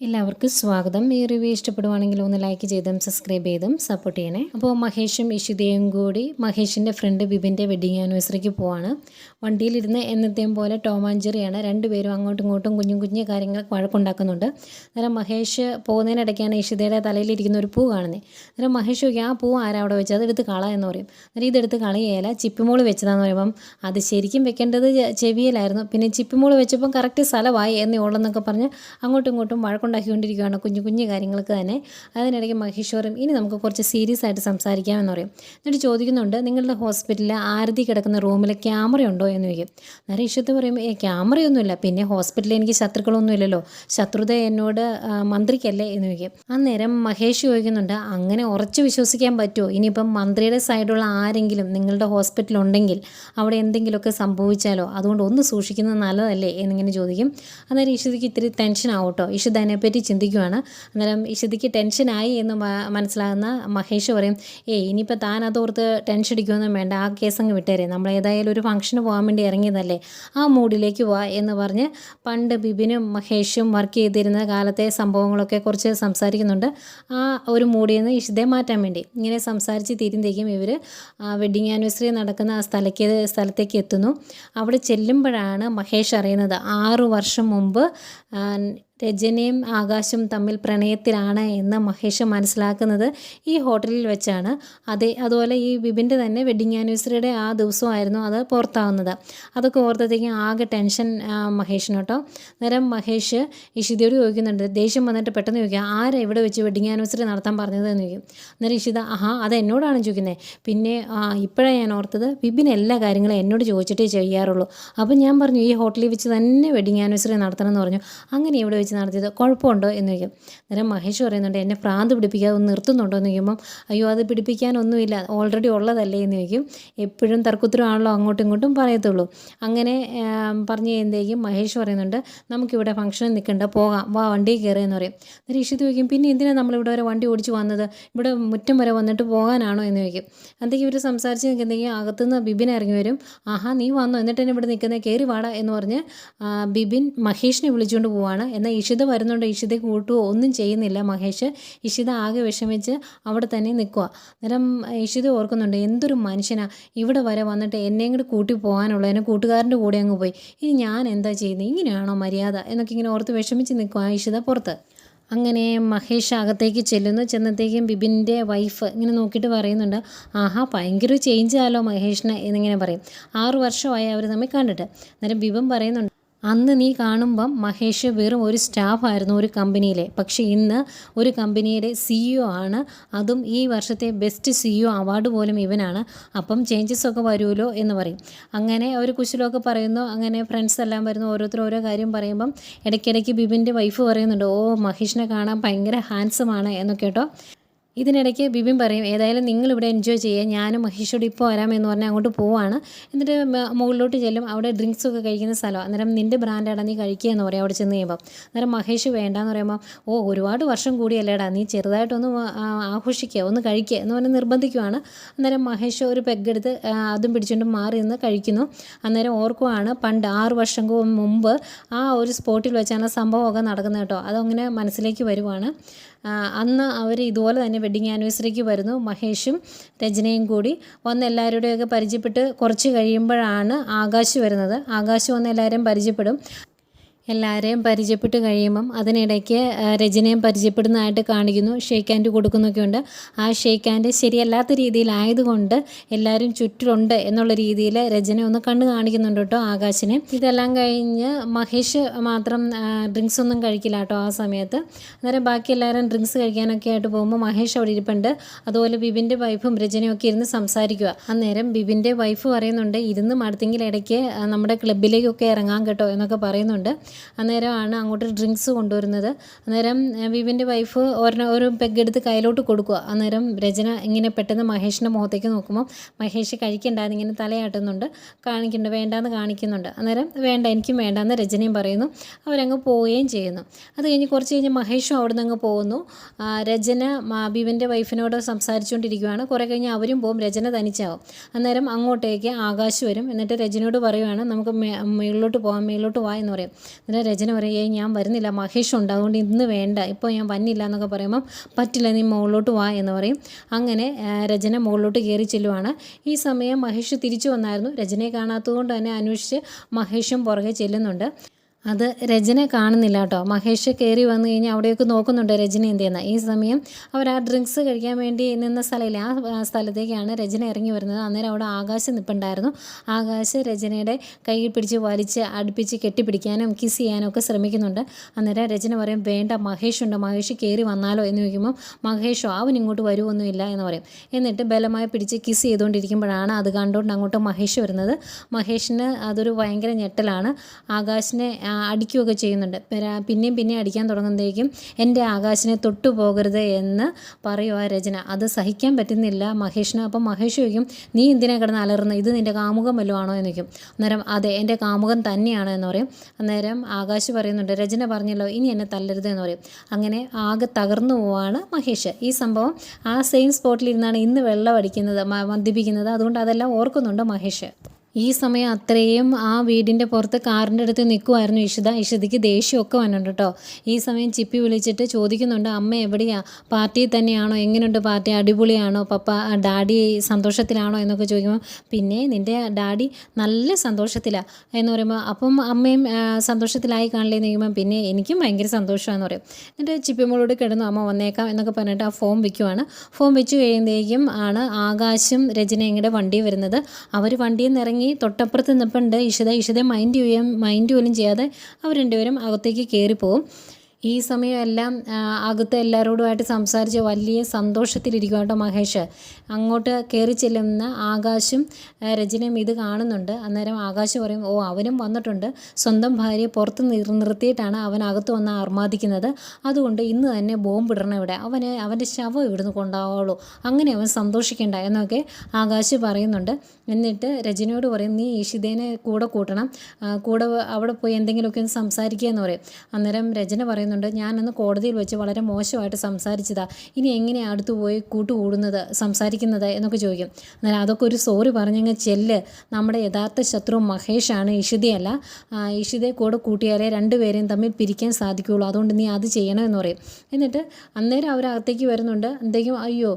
എല്ലാവർക്കും സ്വാഗതം. ഈ റിവ്യൂ ഇഷ്ടപ്പെടുവാണെങ്കിൽ ഒന്ന് ലൈക്ക് ചെയ്തും സബ്സ്ക്രൈബ് ചെയ്തും സപ്പോർട്ട് ചെയ്യണേ. അപ്പോൾ മഹേഷും ഇഷിതയും കൂടി മഹേഷിന്റെ ഫ്രണ്ട് ബിബിന്റെ വെഡിങ് ആനിവേഴ്സറിക്ക് പോവാണ്. വണ്ടിയിലിരുന്ന് എന്നത്തെയും പോലെ ടോമാഞ്ചറിയാണ് രണ്ടുപേരും അങ്ങോട്ടും ഇങ്ങോട്ടും കുഞ്ഞു കുഞ്ഞു കാര്യങ്ങൾ വഴക്കുണ്ടാക്കുന്നുണ്ട്. അന്നേരം മഹേഷ് പോകുന്നതിനിടയ്ക്കാണ് ഇഷിതയുടെ തലയിലിരിക്കുന്ന ഒരു പൂ കാണുന്നത് അന്നേരം മഹേഷ് ചോദിക്കും ആ പൂ ആരാ അവിടെ വെച്ചത്? അതെടുത്ത് കള എന്ന് പറയും. അന്നേരം ഇതെടുത്ത് കളയേല ചിപ്പിമോൾ വെച്ചതാന്ന് പറയുമ്പം അത് ശരിക്കും വെക്കേണ്ടത് ചെവിയിലായിരുന്നു. പിന്നെ ചിപ്പിമോൾ വെച്ചപ്പം കറക്റ്റ് സ്ഥലമായി എന്നേ ഉള്ളെന്നൊക്കെ പറഞ്ഞ് അങ്ങോട്ടും ഇങ്ങോട്ടും വഴക്കുണ്ടാക്കിക്കൊണ്ടിരിക്കുകയാണ് കുഞ്ഞു കുഞ്ഞു കാര്യങ്ങൾക്ക് തന്നെ. അതിനിടയ്ക്ക് മഹേശ്വറും ഇനി നമുക്ക് കുറച്ച് സീരിയസ് ആയിട്ട് സംസാരിക്കാമെന്ന് പറയും. എന്നിട്ട് ചോദിക്കുന്നുണ്ട് നിങ്ങളുടെ ഹോസ്പിറ്റലിൽ ആരതി കിടക്കുന്ന റൂമിൽ ക്യാമറ ഉണ്ടോ എന്ന് ചോദിക്കും. നേരെ ഇഷ്ടത്തിൽ പറയുമ്പോൾ ഏ ക്യാമറയൊന്നുമില്ല. പിന്നെ ഹോസ്പിറ്റലിൽ എനിക്ക് ശത്രുക്കളൊന്നും ഇല്ലല്ലോ. ശത്രുത എന്നോട് മന്ത്രിക്കല്ലേ? എന്ന് ചോദിക്കും. അന്നേരം മഹേഷ് ചോദിക്കുന്നുണ്ട് അങ്ങനെ ഉറച്ചു വിശ്വസിക്കാൻ പറ്റുമോ? ഇനിയിപ്പം മന്ത്രിയുടെ സൈഡുള്ള ആരെങ്കിലും നിങ്ങളുടെ ഹോസ്പിറ്റലിൽ ഉണ്ടെങ്കിൽ അവിടെ എന്തെങ്കിലുമൊക്കെ സംഭവിച്ചാലോ? അതുകൊണ്ട് ഒന്ന് സൂക്ഷിക്കുന്നത് നല്ലതല്ലേ? എന്നിങ്ങനെ ചോദിക്കും. അന്നേരം ഇഷിതയ്ക്ക് ഇത്തിരി ടെൻഷൻ ആവട്ടോ ഇഷിത അതിനെപ്പറ്റി ചിന്തിക്കുവാണ്. അന്നേരം ഈശ്വതിക്ക് ടെൻഷനായി എന്ന് മനസ്സിലാകുന്ന മഹേഷ് പറയും ഏയ് ഇനിയിപ്പോൾ താൻ അതോർത്ത് ടെൻഷൻ അടിക്കുമൊന്നും വേണ്ട ആ കേസ് അങ്ങ് വിട്ടേരെ. നമ്മൾ ഏതായാലും ഒരു ഫംഗ്ഷന് പോകാൻ വേണ്ടി ഇറങ്ങിയതല്ലേ. ആ മൂഡിലേക്ക് പോവാ എന്ന് പറഞ്ഞ് പണ്ട് ബിബിനും മഹേഷും വർക്ക് ചെയ്തിരുന്ന കാലത്തെ സംഭവങ്ങളൊക്കെ കുറിച്ച് സംസാരിക്കുന്നുണ്ട്. ആ ഒരു മൂഡിൽ നിന്ന് ഈശ്വതയെ മാറ്റാൻ വേണ്ടി. ഇങ്ങനെ സംസാരിച്ച് തീരുമ്പോഴേക്കും ഇവർ വെഡിങ് ആനിവേഴ്സറി നടക്കുന്ന ആ സ്ഥലക്ക് സ്ഥലത്തേക്ക് എത്തുന്നു. അവിടെ ചെല്ലുമ്പോഴാണ് മഹേഷ് അറിയുന്നത്. ആറു വർഷം മുമ്പ് രജനിയും ആകാശും തമ്മിൽ പ്രണയത്തിലാണ് എന്ന് മഹേഷ് മനസ്സിലാക്കുന്നത് ഈ ഹോട്ടലിൽ വെച്ചാണ്. അതേ അതുപോലെ ഈ ബിബിന്റെ തന്നെ വെഡിങ് ആനിവേഴ്സറിയുടെ ആ ദിവസമായിരുന്നു അത് പുറത്താവുന്നത്. അതൊക്കെ ഓർത്തത്തേക്കും ആകെ ടെൻഷൻ മഹേഷിന് കേട്ടോ. നേരം മഹേഷ് ഇഷിതയോട് ചോദിക്കുന്നുണ്ട് ദേഷ്യം വന്നിട്ട് പെട്ടെന്ന് ചോദിക്കുക ആരാ ഇവിടെ വെച്ച് വെഡിങ് ആനിവേഴ്സറി നടത്താൻ പറഞ്ഞത്? എന്ന് ചോദിക്കും. അന്നേരം ഇഷിത ആഹാ അത് എന്നോടാണ് ചോദിക്കുന്നത് പിന്നെ ഇപ്പോഴാണ് ഞാൻ ഓർത്തത് ബിബിൻ എല്ലാ കാര്യങ്ങളും എന്നോട് ചോദിച്ചിട്ടേ ചെയ്യാറുള്ളൂ. അപ്പം ഞാൻ പറഞ്ഞു ഈ ഹോട്ടലിൽ വെച്ച് തന്നെ വെഡിങ് ആനിവേഴ്സറി നടത്തണം എന്ന് പറഞ്ഞു. അങ്ങനെ ഇവിടെ വെച്ച് നടത്തിയത് കുഴപ്പമുണ്ടോ എന്ന് ചോദിക്കും. അന്നേരം മഹേഷ് പറയുന്നുണ്ട് എന്നെ പ്രാന്ത് പിടിപ്പിക്കാതെ ഒന്ന് നിർത്തുന്നുണ്ടോ? എന്ന് ചോദിക്കുമ്പം അയ്യോ അത് പിടിപ്പിക്കാനൊന്നുമില്ല ഓൾറെഡി ഉള്ളതല്ലേ? എന്ന് ചോദിക്കും. എപ്പോഴും തർക്കുത്തരമാണല്ലോ അങ്ങോട്ടും ഇങ്ങോട്ടും പറയത്തുള്ളൂ. അങ്ങനെ പറഞ്ഞു കഴിയുമ്പോഴേക്കും മഹേഷ് പറയുന്നുണ്ട് നമുക്കിവിടെ ഫംഗ്ഷനിൽ നിൽക്കണ്ട പോകാം വാ വണ്ടി കയറി എന്ന് പറയും. അന്നേരം ഇഷിത് ചോദിക്കും പിന്നെ എന്തിനാണ് നമ്മളിവിടെ വരെ വണ്ടി ഓടിച്ച് വന്നത്? ഇവിടെ മുറ്റം വരെ വന്നിട്ട് പോകാനാണോ? എന്ന് ചോദിക്കും. അന്നേക്ക് ഇവർ സംസാരിച്ച് നിൽക്കുന്നെങ്കിൽ അകത്തുനിന്ന് ബിബിൻ ഇറങ്ങി വരും. ആഹാ നീ വന്നോ? എന്നിട്ട് തന്നെ ഇവിടെ നിൽക്കുന്നത് കയറി വാടാ എന്ന് പറഞ്ഞ് ബിബിൻ മഹേഷിനെ വിളിച്ചുകൊണ്ട് പോവാണ്. എന്നാൽ ഇഷിത വരുന്നുണ്ട്. ഇഷിത കൂട്ടുകയോ ഒന്നും ചെയ്യുന്നില്ല മഹേഷ്. ഇഷിത ആകെ വിഷമിച്ച് അവിടെ തന്നെ നിൽക്കുക അന്നേരം ഇഷിത ഓർക്കുന്നുണ്ട് എന്തൊരു മനുഷ്യനാണ് ഇവിടെ വരെ വന്നിട്ട് എന്നെയും കൂടി കൂട്ടി പോകാനുള്ള എന്നെ കൂട്ടുകാരന്റെ കൂടെ അങ്ങ് പോയി. ഇനി ഞാൻ എന്താ ചെയ്യുന്നത് ഇങ്ങനെയാണോ മര്യാദ? എന്നൊക്കെ ഇങ്ങനെ ഓർത്ത് വിഷമിച്ച് നിൽക്കുക ഇഷിത പുറത്ത്. അങ്ങനെ മഹേഷ് അകത്തേക്ക് ചെല്ലുന്നു. ചെന്നത്തേക്കും ബിബിന്റെ വൈഫ് ഇങ്ങനെ നോക്കിയിട്ട് പറയുന്നുണ്ട് ആഹാ ഭയങ്കര ചേഞ്ച് ആയാലോ മഹേഷിന്? എന്നിങ്ങനെ പറയും. ആറു വർഷമായി അവർ തമ്മിൽ കണ്ടിട്ട്. അന്നേരം ബിബൻ പറയുന്നുണ്ട് അന്ന് നീ കാണുമ്പം മഹേഷ് വെറും ഒരു സ്റ്റാഫായിരുന്നു ഒരു കമ്പനിയിലെ. പക്ഷെ ഇന്ന് ഒരു കമ്പനിയുടെ സിഇഒ ആണ്. അതും ഈ വർഷത്തെ ബെസ്റ്റ് സിഇഒ അവാർഡ് പോലും ഇവനാണ്. അപ്പം ചേഞ്ചസ് ഒക്കെ വരുമല്ലോ എന്ന് പറയും. അങ്ങനെ ഒരു കുശലമൊക്കെ പറയുന്നു. അങ്ങനെ ഫ്രണ്ട്സ് എല്ലാം വരുന്നു. ഓരോരുത്തർ ഓരോ കാര്യം പറയുമ്പം ഇടയ്ക്കിടയ്ക്ക് ബിബിന്റെ വൈഫ് പറയുന്നുണ്ട്. ഓ മഹേഷിനെ കാണാൻ ഭയങ്കര ഹാൻസം ആണ് എന്നൊക്കെ കേട്ടോ. ഇതിനിടയ്ക്ക് ബിബിൻ പറയും ഏതായാലും നിങ്ങൾ ഇവിടെ എൻജോയ് ചെയ്യുക. ഞാനും മഹേഷോട് ഇപ്പോൾ വരാമെന്ന് പറഞ്ഞാൽ അങ്ങോട്ട് പോവാണ്. എന്നിട്ട് മുകളിലോട്ട് ചെല്ലും. അവിടെ ഡ്രിങ്ക്സ് ഒക്കെ കഴിക്കുന്ന സ്ഥലം അന്നേരം നിന്റെ ബ്രാൻഡാടാ നീ കഴിക്കുക എന്ന് പറയും അവിടെ ചെന്ന് കഴിയുമ്പോൾ അന്നേരം മഹേഷ് വേണ്ടാന്ന് പറയുമ്പോൾ ഓ ഒരുപാട് വർഷം കൂടിയല്ലേടാ നീ ചെറുതായിട്ടൊന്ന് ആഘോഷിക്കുക ഒന്ന് കഴിക്കുക എന്ന് പറഞ്ഞ് നിർബന്ധിക്കുവാണ്. അന്നേരം മഹേഷ് ഒരു പെഗ്ഗെടുത്ത് അതും പിടിച്ചുകൊണ്ട് മാറി നിന്ന് കഴിക്കുന്നു. അന്നേരം ഓർക്കുവാണ് പണ്ട് ആറ് വർഷം മുമ്പ് ആ ഒരു സ്പോട്ടിൽ വെച്ചാണ് സംഭവമൊക്കെ നടക്കുന്നത് കേട്ടോ. അതങ്ങനെ മനസ്സിലേക്ക് വരുവാണ്. അന്ന് അവർ ഇതുപോലെ തന്നെ വെഡിങ് ആനിവേഴ്സറിക്ക് വരുന്നു. മഹേഷും രചനയും കൂടി വന്ന് എല്ലാവരുടെയൊക്കെ പരിചയപ്പെട്ട് കുറച്ച് കഴിയുമ്പോഴാണ് ആകാശ് വരുന്നത്. ആകാശ് വന്ന് എല്ലാവരെയും പരിചയപ്പെടും. എല്ലാവരെയും പരിചയപ്പെട്ട് കഴിയുമ്പം അതിനിടയ്ക്ക് രചനയും പരിചയപ്പെടുന്നതായിട്ട് കാണിക്കുന്നു ഷേക്ക് ഹാൻഡ് കൊടുക്കുന്നൊക്കെ ഉണ്ട്. ആ ഷേക്ക് ഹാൻഡ് ശരിയല്ലാത്ത രീതിയിലായതുകൊണ്ട് എല്ലാവരും ചുറ്റിലുണ്ട് എന്നുള്ള രീതിയിൽ രചന ഒന്ന് കണ്ണ് കാണിക്കുന്നുണ്ട് കേട്ടോ ആകാശിനെ. ഇതെല്ലാം കഴിഞ്ഞ് മഹേഷ് മാത്രം ഡ്രിങ്ക്സ് ഒന്നും കഴിക്കില്ല കേട്ടോ ആ സമയത്ത്. അന്നേരം ബാക്കി എല്ലാവരും ഡ്രിങ്ക്സ് കഴിക്കാനൊക്കെ ആയിട്ട് പോകുമ്പോൾ മഹേഷ് അവിടെ ഇരിപ്പുണ്ട്. അതുപോലെ ബിബിന്റെ വൈഫും രചനയും ഒക്കെ ഇരുന്ന് സംസാരിക്കുക അന്നേരം ബിബിന്റെ വൈഫ് പറയുന്നുണ്ട് ഇരുന്ന് മടുത്തെങ്കിൽ ഇടയ്ക്ക് നമ്മുടെ ക്ലബിലേക്കൊക്കെ ഇറങ്ങാം കേട്ടോ എന്നൊക്കെ പറയുന്നുണ്ട്. അന്നേരമാണ് അങ്ങോട്ട് ഡ്രിങ്ക്സ് കൊണ്ടുവരുന്നത്. അന്നേരം വിവിന്റെ വൈഫ് ഒരു പെഗ് എടുത്ത് കയ്യിലോട്ട് കൊടുക്കുക. അന്നേരം രചന ഇങ്ങനെ പെട്ടെന്ന് മഹേഷിന്റെ മുഖത്തേക്ക് നോക്കുമ്പോൾ മഹേഷ് കഴിക്കണ്ടാന്ന് ഇങ്ങനെ തലയാട്ടുന്നുണ്ട്. കാണിക്കുന്നുണ്ട് വേണ്ടാന്ന് കാണിക്കുന്നുണ്ട്. അന്നേരം വേണ്ട എനിക്കും വേണ്ടാന്ന് രചനയും പറയുന്നു. അവരങ്ങ് പോവുകയും ചെയ്യുന്നു. അത് കഴിഞ്ഞ് കുറച്ച് കഴിഞ്ഞ് മഹേഷും അവിടെ നിന്ന് അങ്ങ് പോകുന്നു. രചന ബിബിന്റെ വൈഫിനോട് സംസാരിച്ചുകൊണ്ടിരിക്കുകയാണ് കുറേ കഴിഞ്ഞ് അവരും പോകും രചന തനിച്ചാവും. അന്നേരം അങ്ങോട്ടേക്ക് ആകാശ് വരും. എന്നിട്ട് രചനയോട് പറയുവാണ് നമുക്ക് മേളിലോട്ട് പോകാം മേളിലോട്ട് വാ എന്ന് പറയും. എന്നിട്ട് രചന പറയുക ഏയ് ഞാൻ വരുന്നില്ല മഹേഷ് ഉണ്ട് അതുകൊണ്ട് ഇന്ന് വേണ്ട ഇപ്പോൾ ഞാൻ വന്നില്ല എന്നൊക്കെ പറയുമ്പം പറ്റില്ല നീ മുകളിലോട്ട് വാ എന്ന് പറയും. അങ്ങനെ രചന മുകളിലോട്ട് കയറി ചെല്ലുവാണ്. ഈ സമയം മഹേഷ് തിരിച്ചു വന്നായിരുന്നു. രചനയെ കാണാത്തതുകൊണ്ട് തന്നെ അന്വേഷിച്ച് മഹേഷും പുറകെ ചെല്ലുന്നുണ്ട്. അത് രജനെ കാണുന്നില്ല കേട്ടോ മഹേഷ് കയറി വന്നു കഴിഞ്ഞാൽ അവിടെയൊക്കെ നോക്കുന്നുണ്ട് രജന എന്ത് ചെയ്യുന്ന ഈ സമയം അവർ ആ ഡ്രിങ്ക്സ് കഴിക്കാൻ വേണ്ടി നിന്ന സ്ഥലമില്ല ആ സ്ഥലത്തേക്കാണ് രജന ഇറങ്ങി വരുന്നത്. അന്നേരം അവിടെ ആകാശം നിൽപ്പുണ്ടായിരുന്നു ആകാശ് രചനയുടെ കൈ പിടിച്ച് വലിച്ച് അടുപ്പിച്ച് കെട്ടിപ്പിടിക്കാനും കിസ് ചെയ്യാനും ഒക്കെ ശ്രമിക്കുന്നുണ്ട്. അന്നേരം രജന പറയും വേണ്ട മഹേഷ് ഉണ്ട്. മഹേഷ് കയറി വന്നാലോ? എന്ന് ചോദിക്കുമ്പോൾ മഹേഷോ അവൻ ഇങ്ങോട്ട് വരുമൊന്നുമില്ല എന്ന് പറയും. എന്നിട്ട് ബലമായി പിടിച്ച് കിസ് ചെയ്തുകൊണ്ടിരിക്കുമ്പോഴാണ് അത് കണ്ടുകൊണ്ട് അങ്ങോട്ട് മഹേഷ് വരുന്നത്. മഹേഷിന് അതൊരു ഭയങ്കര ഞെട്ടലാണ്. ആകാശിനെ അടിക്കുകയൊക്കെ ചെയ്യുന്നുണ്ട്. പിന്നെയും പിന്നെയും അടിക്കാൻ തുടങ്ങുന്നതേക്കും എന്റെ ആകാശിനെ തൊട്ടു പോകരുത് എന്ന് പറയുക രചന. അത് സഹിക്കാൻ പറ്റുന്നില്ല. മഹേഷിന് അപ്പം മഹേഷ് ചോദിക്കും നീ എന്തിനാ കിടന്ന് അലറുന്നത് ഇത് നിന്റെ കാമുകം വല്ലതും എന്ന് ചോദിക്കും. അന്നേരം അതെ എന്റെ കാമുകൻ തന്നെയാണ് എന്ന് പറയും. അന്നേരം ആകാശ് പറയുന്നുണ്ട് രചന പറഞ്ഞല്ലോ ഇനി എന്നെ തല്ലരുത് എന്ന് പറയും. അങ്ങനെ ആകെ തകർന്നു പോവാണ് മഹേഷ്. ഈ സംഭവം ആ സെയിം സ്പോട്ടിലിരുന്നാണ് ഇന്ന് വെള്ളം അടിക്കുന്നത് മദ്യപിക്കുന്നത്. അതുകൊണ്ട് അതെല്ലാം ഓർക്കുന്നുണ്ട് മഹേഷ്. ഈ സമയം അത്രയും ആ വീടിന്റെ പുറത്ത് കാറിന്റെ അടുത്ത് നിൽക്കുമായിരുന്നു ഇഷിത ഇഷിതയ്ക്ക് ദേഷ്യമൊക്കെ വന്നിട്ടുണ്ട് കേട്ടോ. ഈ സമയം ചിപ്പി വിളിച്ചിട്ട് ചോദിക്കുന്നുണ്ട് അമ്മ എവിടെയാ? പാർട്ടിയിൽ തന്നെയാണോ? എങ്ങനെയുണ്ട് പാർട്ടി? അടിപൊളിയാണോ? പപ്പ ഡാഡി സന്തോഷത്തിലാണോ? എന്നൊക്കെ ചോദിക്കുമ്പോൾ പിന്നെ നിന്റെ ഡാഡി നല്ല സന്തോഷത്തിലാണ് എന്ന് പറയുമ്പോൾ അപ്പം അമ്മയും സന്തോഷത്തിലായി കാണില്ലേ? എന്ന് ചോദിക്കുമ്പോൾ പിന്നെ എനിക്കും ഭയങ്കര സന്തോഷമാണെന്ന് പറയും. എന്നിട്ട് ചിപ്പിമോളോട് കിടന്നു അമ്മ വന്നേക്കാം എന്നൊക്കെ പറഞ്ഞിട്ട് ആ ഫോം വയ്ക്കുവാണ് ഫോം വെച്ച് കഴിയുമ്പോഴേക്കും ആണ് ആകാശും രചനയും കൂടെ വണ്ടി വരുന്നത്. അവർ വണ്ടിയിൽ നിന്ന് ഇറങ്ങി തൊട്ടപ്പുറത്ത് നിൽപ്പുണ്ട് ഇഷിത ഇഷിത മൈൻഡ് ചെയ്യാൻ മൈൻഡ് പോലും ചെയ്യാതെ അവർ രണ്ടുപേരും അകത്തേക്ക് കയറിപ്പോവും ഈ സമയമെല്ലാം അകത്ത് എല്ലാവരോടുമായിട്ട് സംസാരിച്ച് വലിയ സന്തോഷത്തിലിരിക്കും കേട്ടോ മഹേഷ്. അങ്ങോട്ട് കയറി ചെല്ലുന്ന ആകാശും രചനയും ഇത് കാണുന്നുണ്ട്. അന്നേരം ആകാശ് പറയും ഓ അവനും വന്നിട്ടുണ്ട്. സ്വന്തം ഭാര്യയെ പുറത്ത് നിർ നിർത്തിയിട്ടാണ് അവൻ അകത്ത് വന്ന് ആർമാദിക്കുന്നത്. അതുകൊണ്ട് ഇന്ന് തന്നെ ബോംബിടണം ഇവിടെ. അവന് അവന്റെ ശവം ഇവിടുന്ന് കൊണ്ടാവുള്ളൂ അങ്ങനെ അവൻ സന്തോഷിക്കേണ്ട എന്നൊക്കെ ആകാശ് പറയുന്നുണ്ട്. എന്നിട്ട് രജനയോട് പറയും നീ ഈഷിതേനെ കൂടെ കൂട്ടണം. കൂടെ അവിടെ പോയി എന്തെങ്കിലുമൊക്കെ ഒന്ന് സംസാരിക്കുക എന്ന് പറയും. അന്നേരം രചന പറയുന്നുണ്ട് ഞാനന്ന് കോടതിയിൽ വെച്ച് വളരെ മോശമായിട്ട് സംസാരിച്ചതാ. ഇനി എങ്ങനെയാണ് അടുത്ത് പോയി കൂട്ടുകൂടുന്നത് സംസാരിക്കുന്നത്? എന്നൊക്കെ ചോദിക്കും. അന്നേരം അതൊക്കെ ഒരു സോറി പറഞ്ഞങ്ങ് ചെല്ല്. നമ്മുടെ യഥാർത്ഥ ശത്രു മഹേഷാണ് ഇഷിതയല്ല. ഇഷിതയെ കൂടെ കൂട്ടിയാലേ രണ്ടുപേരെയും തമ്മിൽ പിരിക്കാൻ സാധിക്കുകയുള്ളൂ. അതുകൊണ്ട് നീ അത് ചെയ്യണം എന്ന് പറയും. എന്നിട്ട് അന്നേരം അവരകത്തേക്ക് വരുന്നുണ്ട്. എന്തെങ്കിലും അയ്യോ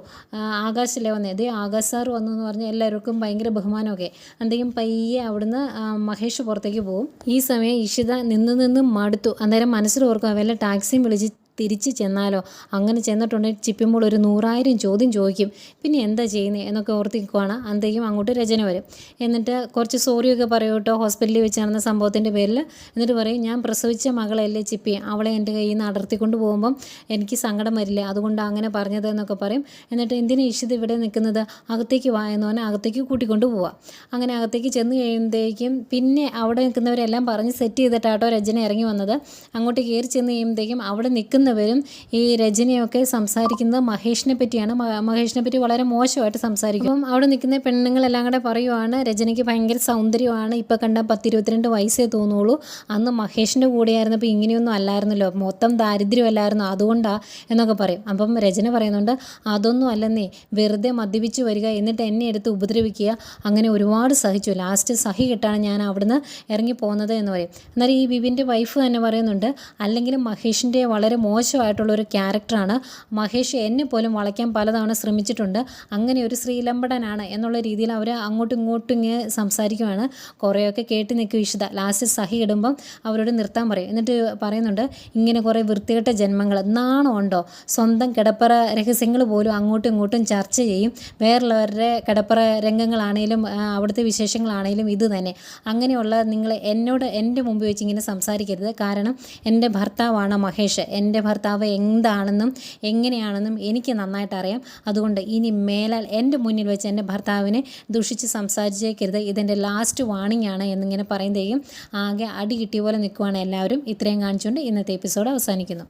ആകാശല്ലേ വന്നേ? അതേ ആകാശ് സാർ വന്നു എന്ന് പറഞ്ഞാൽ എല്ലാവർക്കും ഭയങ്കര ബഹുമാനമൊക്കെ. എന്തെങ്കിലും പയ്യെ അവിടുന്ന് മഹേഷ് പുറത്തേക്ക് പോകും ഈ സമയം ഇഷിത നിന്ന് നിന്ന് മടുത്തു. അന്നേരം മനസ്സിൽ ഓർക്കും വല്ല ടാക്സിയും വിളിച്ച് തിരിച്ച് ചെന്നാലോ? അങ്ങനെ ചെന്നിട്ടുണ്ടെങ്കിൽ ചിപ്പിമ്പോൾ ഒരു നൂറായിരം ചോദ്യം ചോദിക്കും. പിന്നെ എന്താ ചെയ്യുന്നത് എന്നൊക്കെ ഓർത്തിക്കുവാണ് അന്തേക്കും അങ്ങോട്ട് രചന വരും. എന്നിട്ട് കുറച്ച് സോറിയൊക്കെ പറയും കേട്ടോ. ഹോസ്പിറ്റലിൽ വെച്ച് നടന്ന സംഭവത്തിന്റെ പേരിൽ. എന്നിട്ട് പറയും ഞാൻ പ്രസവിച്ച മകളല്ലേ ചിപ്പി? അവളെ എന്റെ കയ്യിൽ നിന്ന് അടർത്തിക്കൊണ്ട് പോകുമ്പം എനിക്ക് സങ്കടം വരില്ല? അതുകൊണ്ട് അങ്ങനെ പറഞ്ഞത് എന്നൊക്കെ പറയും. എന്നിട്ട് എന്തിനാ ഇഷിത് ഇവിടെ നിൽക്കുന്നത്? അകത്തേക്ക് വാ എന്ന് പറഞ്ഞാൽ അകത്തേക്ക് കൂട്ടിക്കൊണ്ട് പോവാം. അങ്ങനെ അകത്തേക്ക് ചെന്ന് കഴിയുമ്പോഴത്തേക്കും പിന്നെ അവിടെ നിൽക്കുന്നവരെല്ലാം പറഞ്ഞ് സെറ്റ് ചെയ്തിട്ടാട്ടോ രചന ഇറങ്ങി വന്നത്. അങ്ങോട്ട് കയറി ചെന്ന് കഴിയുമ്പോഴത്തേക്കും അവിടെ നിൽക്കുന്നവരും ഈ രജനിയൊക്കെ സംസാരിക്കുന്നത് മഹേഷിനെ പറ്റിയാണ്. മഹേഷിനെ പറ്റി വളരെ മോശമായിട്ട് സംസാരിക്കും. അപ്പം അവിടെ നിൽക്കുന്ന പെണ്ണുങ്ങളെല്ലാം കൂടെ പറയുവാണ് രജനിക്ക് ഭയങ്കര സൗന്ദര്യമാണ്. ഇപ്പം കണ്ട പത്തിരുപത്തിരണ്ട് വയസ്സേ തോന്നുള്ളൂ. അന്ന് മഹേഷിന്റെ കൂടെയായിരുന്നപ്പോൾ ഇങ്ങനെയൊന്നും അല്ലായിരുന്നല്ലോ. മൊത്തം ദാരിദ്ര്യമല്ലായിരുന്നു അതുകൊണ്ടാ എന്നൊക്കെ പറയും. അപ്പം രചന പറയുന്നുണ്ട് അതൊന്നും അല്ലെന്നേ. വെറുതെ മദ്യപിച്ച് വരിക എന്നിട്ട് എന്നെ എടുത്ത് ഉപദ്രവിക്കുക. അങ്ങനെ ഒരുപാട് സഹിച്ചു. ലാസ്റ്റ് സഹി കിട്ടാണ് ഞാൻ അവിടുന്ന് ഇറങ്ങി പോകുന്നത് എന്ന് പറയും. എന്നാൽ ഈ വിവിന്റെ വൈഫ് തന്നെ പറയുന്നുണ്ട് അല്ലെങ്കിലും മഹേഷിന്റെ വളരെ മോശമായിട്ടുള്ള ഒരു ക്യാരക്ടറാണ് മഹേഷ്. എന്നെ പോലും വളയ്ക്കാൻ പലതവണ ശ്രമിച്ചിട്ടുണ്ട്. അങ്ങനെ ഒരു ശ്രീലമ്പടനാണ് എന്നുള്ള രീതിയിൽ അവർ അങ്ങോട്ടും ഇങ്ങോട്ടും ഇങ്ങനെ സംസാരിക്കുവാണ്. കുറേയൊക്കെ കേട്ട് നിൽക്കും ഇഷിത. ലാസ്റ്റ് സഹി ഇടുമ്പം അവരോട് നിർത്താൻ പറയും. എന്നിട്ട് പറയുന്നുണ്ട് ഇങ്ങനെ കുറേ വൃത്തികെട്ട ജന്മങ്ങൾ നാണമുണ്ടോ? സ്വന്തം കിടപ്പറ രഹസ്യങ്ങൾ പോലും അങ്ങോട്ടും ഇങ്ങോട്ടും ചർച്ച ചെയ്യും. വേറുള്ളവരുടെ കിടപ്പറ രംഗങ്ങളാണേലും അവിടുത്തെ വിശേഷങ്ങളാണേലും ഇത് തന്നെ. അങ്ങനെയുള്ള നിങ്ങൾ എന്നോട് എന്റെ മുമ്പ് വെച്ച് ഇങ്ങനെ സംസാരിക്കരുത്. കാരണം എന്റെ ഭർത്താവാണ് മഹേഷ്. എന്റെ ഭർത്താവ് എന്താണെന്നും എങ്ങനെയാണെന്നും എനിക്ക് നന്നായിട്ട് അറിയാം അതുകൊണ്ട് ഇനി മേലാൽ എന്റെ മുന്നിൽ വെച്ച് എന്റെ ഭർത്താവിനെ ദുഷിച്ച് സംസാരിച്ചേക്കരുത്. ഇതെന്റെ ലാസ്റ്റ് വാണിംഗ് ആണ് എന്നിങ്ങനെ പറയുമ്പോഴേക്കും ആകെ അടി കിട്ടിയ പോലെ നിൽക്കുവാണ് എല്ലാവരും. ഇത്രയും കാണിച്ചുകൊണ്ട് ഇന്നത്തെ എപ്പിസോഡ് അവസാനിക്കുന്നു.